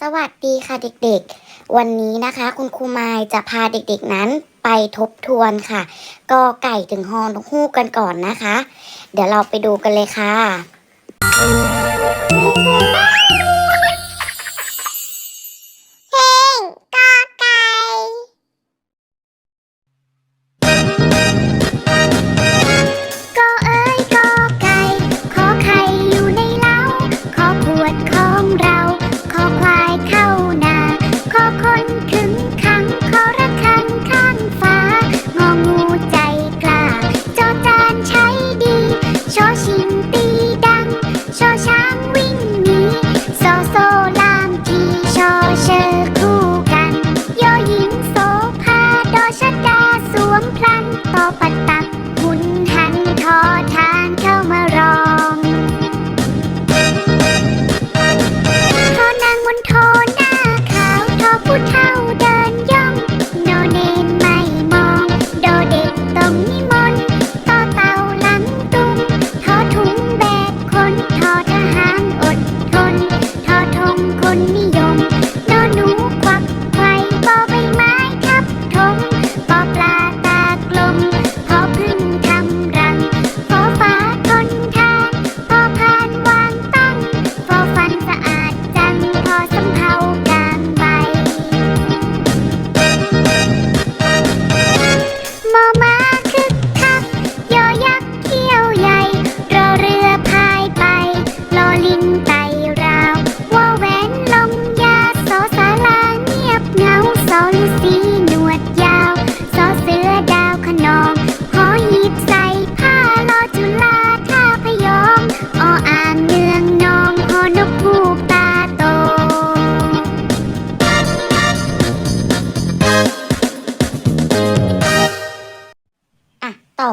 สวัสดีค่ะเด็กๆ วันนี้นะคะคุณครูไมายจะพาเด็กๆนั้นไปทบทวนค่ะกอไก่ถึงฮอนกฮูกกันก่อนนะคะ เดี๋ยวเราไปดูกันเลยค่ะ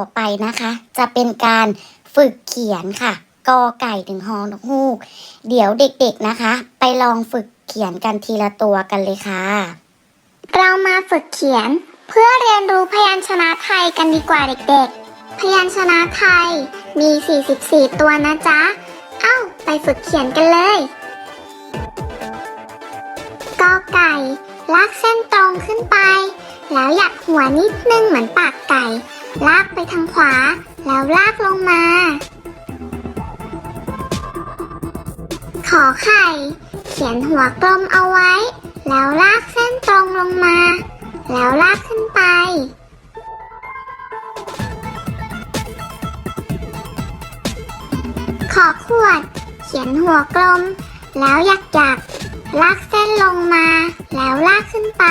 อ่อไปนะคะ จะเป็นการฝึกเขียนค่ะกอไก่ถึงฮอนกฮูก เดี๋ยวเด็กๆนะคะ ไปลองฝึกเขียนกันทีละตัวกันเลยค่ะ เรามาฝึกเขียนเพื่อเรียนรู้พยัญชนะไทยกันดีกว่าเด็กๆ พยัญชนะไทยมี 44 ตัวนะจ๊ะ เอ้า ไปฝึกเขียนกันเลยกอไก่ลากเส้นตรงขึ้นไป แล้วหยักหัวนิดนึงเหมือนปากไก่ ลากไปทางขวา แล้วลากลงมา ขอไข่ เขียนหัวกลมเอาไว้ แล้วลากเส้นตรงลงมา แล้วลากขึ้นไป ขอขวด เขียนหัวกลม แล้วหยักหยักลากเส้นลงมา แล้วลากขึ้นไป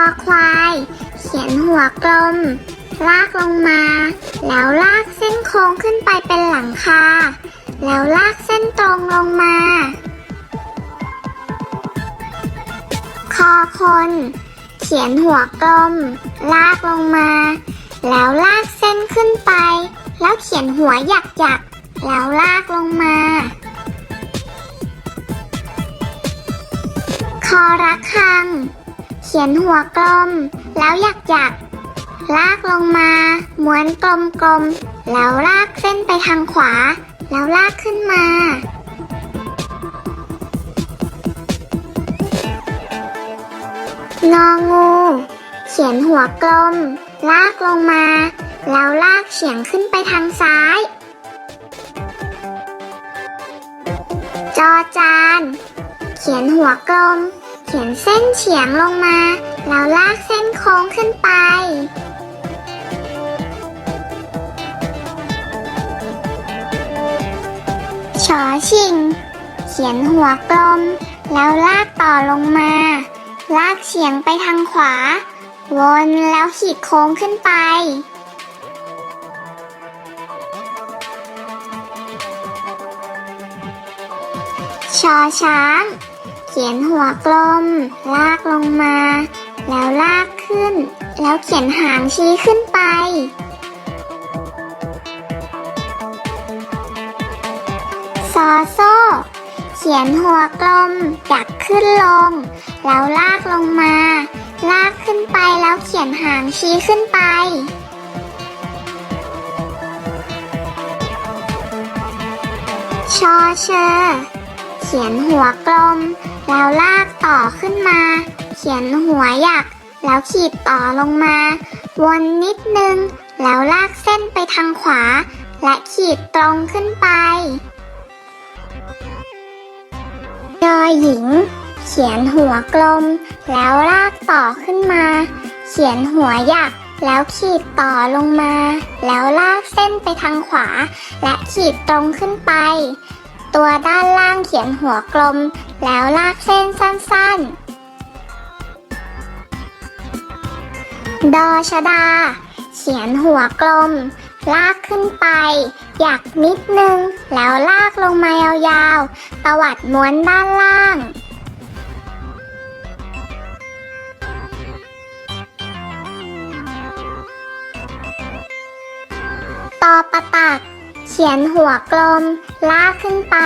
อควาย เขียนหัวกลม ลากลงมา แล้วลากเส้นโค้งขึ้นไปเป็นหลังคา แล้วลากเส้นตรงลงมา คอคน เขียนหัวกลม ลากลงมา แล้วลากเส้นขึ้นไป แล้วเขียนหัวหยักหยักแล้วลากลงมาคอระฆัง ขียนหัวกลม แล้วหยักหยักลากลงมาม้วนกลมๆแล้วลากเส้นไปทางขวา แล้วลากขึ้นมา งองู เขียนหัวกลม ลากลงมา แล้วลากเฉียงขึ้นไปทางซ้าย จอจาน เขียนหัวกลม ขียนเส้นเฉียงลงมา แล้วลากเส้นโค้งขึ้นไป ชอชิง เขียนหัวกลม แล้วลากต่อลงมา ลากเฉียงไปทางขวา วนแล้วขีดโค้งขึ้นไปชอช้าง เขียนหัวกลม ลากลงมา แล้วลากขึ้น แล้วเขียนหางชี้ขึ้นไป ซอโซ่ขียนหัวกลมอยากขึ้นลง แล้วลากลงมา ลากขึ้นไปแล้วเขียนหางชี้ขึ้นไปชอเชอเขียนหัวกลม แล้วลากต่อขึ้นมา เขียนหัวหยัก แล้วขีดต่อลงมา วนนิดนึง แล้วลากเส้นไปทางขวา และขีดตรงขึ้นไปยอหญิง เขียนหัวกลม แล้วลากต่อขึ้นมา เขียนหัวหยักแล้วขีดต่อลงมา แล้วลากเส้นไปทางขวา และขีดตรงขึ้นไป ตัวด้านล่างเขียนหัวกลม แล้วลากเส้นสั้นๆ ดอชดา เขียนหัวกลม ลากขึ้นไป อยากนิดนึง แล้วลากลงมายาวๆ ตวัดม้วนด้านล่างตอประตัก เขียนหัวกลม ลากขึ้นไป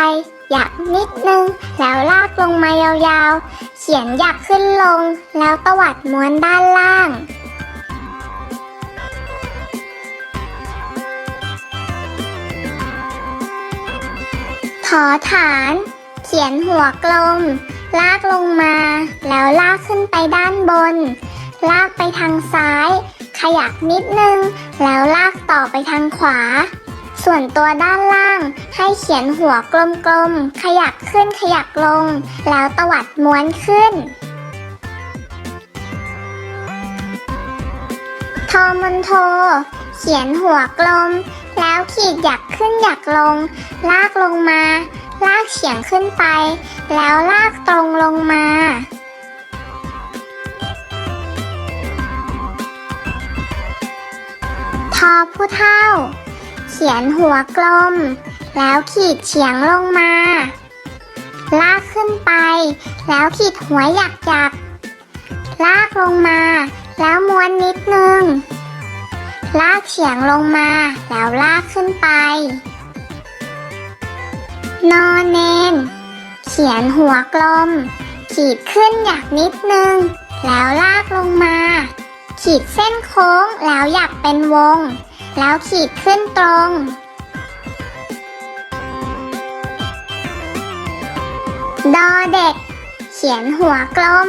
อยากนิดนึง แล้วลากลงมายาวๆ เขียนอยากขึ้นลง แล้วตวัดม้วนด้านล่างถอฐาน เขียนหัวกลม ลากลงมา แล้วลากขึ้นไปด้านบน ลากไปทางซ้าย ขยับนิดนึง แล้วลากต่อไปทางขวา ส่วนตัวด้านล่าง ให้เขียนหัวกลมๆ ขยับขึ้นขยับลง แล้วตวัดม้วนขึ้น ทอมันโท เขียนหัวกลม แล้วขีดหยักขึ้นหยักลง ลากลงมา ลากเฉียงขึ้นไป แล้วลากตรงลงมาทอผู้เท่า ขียนหัวกลม แล้วขีดเฉียงลงมา ลากขึ้นไป แล้วขีดหัวหยักหยักลากลงมา แล้วม้วนนิดนึง ลากเฉียงลงมา แล้วลากขึ้นไป นอนเนน เขียนหัวกลม ขีดขึ้นหยักนิดนึง แล้วลากลงมา ขีดเส้นโค้งแล้วหยักเป็นวง แล้วขีดขึ้นตรง ดอเด็ก เขียนหัวกลม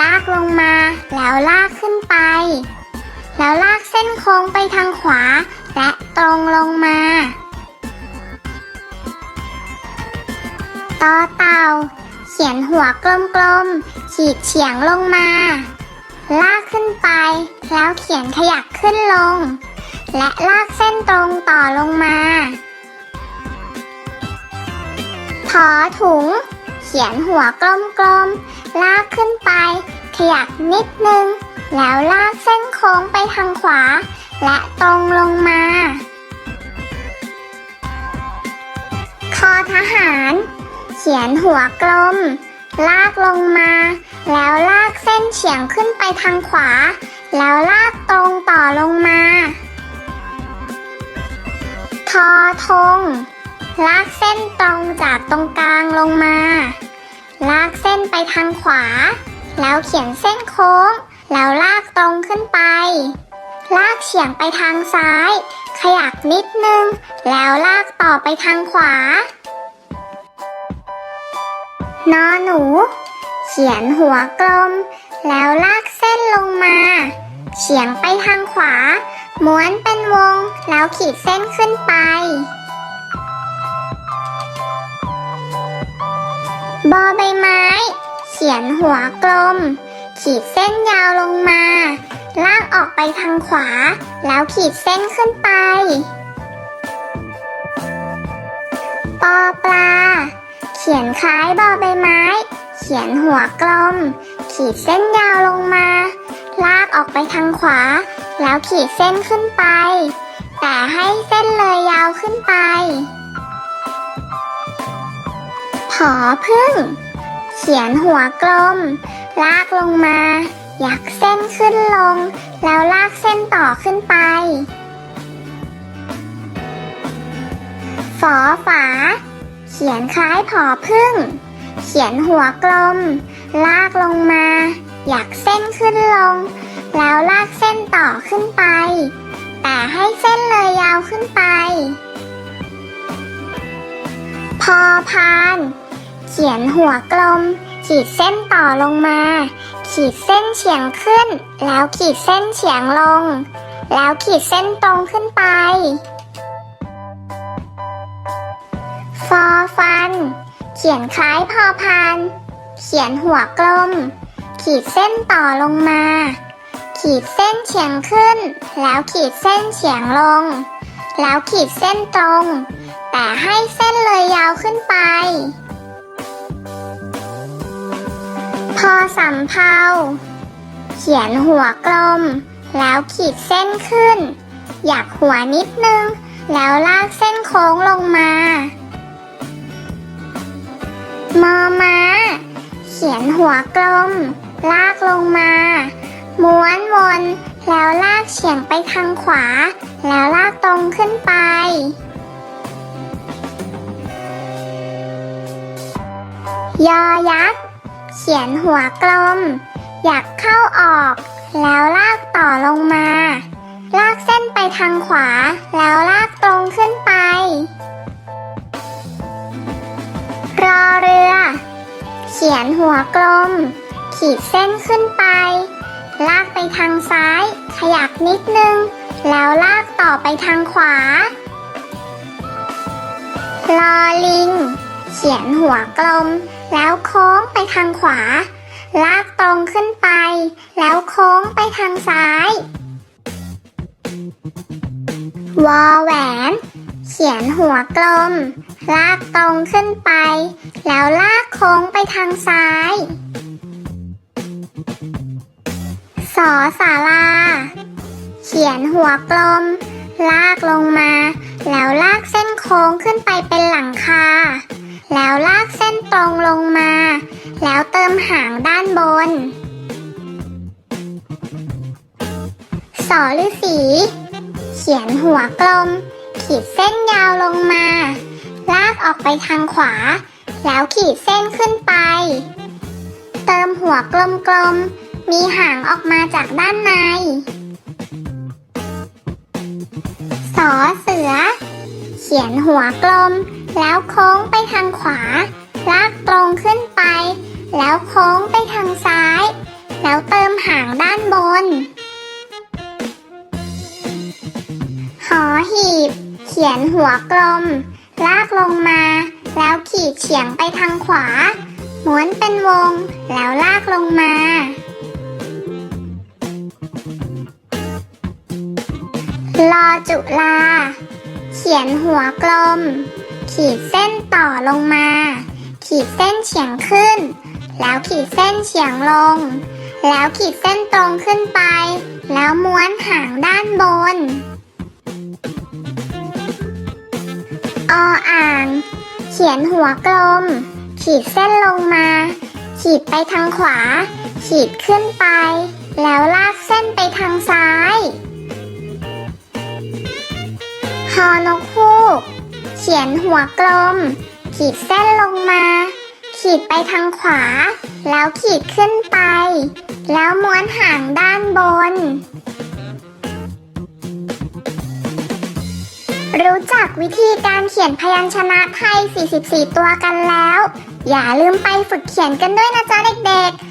ลากลงมา แล้วลากขึ้นไป แล้วลากเส้นโค้งไปทางขวา และตรงลงมาต่อเต่า เขียนหัวกลมๆ ขีดเฉียงลงมา ลากขึ้นไป แล้วเขียนขยักขึ้นลง และลากเส้นตรงต่อลงมาถอถุง เขียนหัวกลมๆ ลากขึ้นไป ขยับนิดนึง แล้วลากเส้นโค้งไปทางขวา และตรงลงมา คอทหาร เขียนหัวกลม ลากลงมา แล้วลากเส้นเฉียงขึ้นไปทางขวา แล้วลากตรงต่อลงมา ทอทง ลากเส้นตรงจากตรงกลางลงมา ลากเส้นไปทางขวา แล้วเขียนเส้นโค้ง แล้วลากตรงขึ้นไป ลากเฉียงไปทางซ้าย ขยับนิดนึง แล้วลากต่อไปทางขวานอหนู เขียนหัวกลม แล้วลากเส้นลงมา เฉียงไปทางขวา ม้วนเป็นวงแล้วขีดเส้นขึ้นไป บอใบไม้ เขียนหัวกลม ขีดเส้นยาวลงมา ลากออกไปทางขวา แล้วขีดเส้นขึ้นไป ปอปลา เขียนคล้ายบอใบไม้ เขียนหัวกลม ขีดเส้นยาวลงมา ลากออกไปทางขวา แล้วขีดเส้นขึ้นไป แต่ให้เส้นเลยยาวขึ้นไป ผอพึ่ง เขียนหัวกลม ลากลงมา อยากเส้นขึ้นลง แล้วลากเส้นต่อขึ้นไป ฝอฝา เขียนคล้ายผอพึ่ง เขียนหัวกลม ลากลงมา อยากเส้นขึ้นลง แล้วลากเส้นต่อขึ้นไป แต่ให้เส้นเลยยาวขึ้นไป พอพาน เขียนหัวกลม ขีดเส้นต่อลงมา ขีดเส้นเฉียงขึ้น แล้วขีดเส้นเฉียงลง แล้วขีดเส้นตรงขึ้นไป ฟอฟัน เขียนคล้ายพอพาน เขียนหัวกลม ขีดเส้นต่อลงมา ขีดเส้นเฉียงขึ้น แล้วขีดเส้นเฉียงลง แล้วขีดเส้นตรง แต่ให้เส้นเลยยาวขึ้นไป พอสำเภาเขียนหัวกลม แล้วขีดเส้นขึ้น อยากหัวนิดนึง แล้วลากเส้นโค้งลงมามอมา เขียนหัวกลม ลากลงมา นวนแล้วลากเฉียงไปทางขวา แล้วลากตรงขึ้นไป ยอยักษ์ เขียนหัวกลม อยากเข้าออก แล้วลากต่อลงมา ลากเส้นไปทางขวา แล้วลากตรงขึ้นไป รอเรือ เขียนหัวกลม ขีดเส้นขึ้นไป ลากไปทางซ้าย ขยับนิดนึง แล้วลากต่อไปทางขวา ลอลิง เขียนหัวกลม แล้วโค้งไปทางขวา ลากตรงขึ้นไป แล้วโค้งไปทางซ้าย วอแหวน เขียนหัวกลม ลากตรงขึ้นไป แล้วลากโค้งไปทางซ้าย อสาราเขียนหัวกลม ลากลงมา แล้วลากเส้นโค้งขึ้นไปเป็นหลังคา แล้วลากเส้นตรงลงมา แล้วเติมหางด้านบน สอฤาษีเขียนหัวกลม ขีดเส้นยาวลงมา ลากออกไปทางขวา แล้วขีดเส้นขึ้นไป เติมหัวกลมๆ มีหางออกมาจากด้านใน สอเสือ เขียนหัวกลม แล้วโค้งไปทางขวา ลากตรงขึ้นไป แล้วโค้งไปทางซ้าย แล้วเติมหางด้านบน หอหีบ เขียนหัวกลม ลากลงมา แล้วขีดเฉียงไปทางขวาม้วนเป็นวงแล้วลากลงมา ลอจุลา เขียนหัวกลม ขีดเส้นต่อลงมา ขีดเส้นเฉียงขึ้น แล้วขีดเส้นเฉียงลง แล้วขีดเส้นตรงขึ้นไป แล้วม้วนหางด้านบน ออ่าง เขียนหัวกลม ขีดเส้นลงมา ขีดไปทางขวา ขีดขึ้นไป แล้วลากเส้นไปทางซ้าย ฮอนกฮูก เขียนหัวกลม ขีดเส้นลงมา ขีดไปทางขวา แล้วขีดขึ้นไป แล้วม้วนหางด้านบน รู้จักวิธีการเขียนพยัญชนะไทย 44 ตัวกันแล้ว อย่าลืมไปฝึกเขียนกันด้วยนะจ๊ะเด็กๆ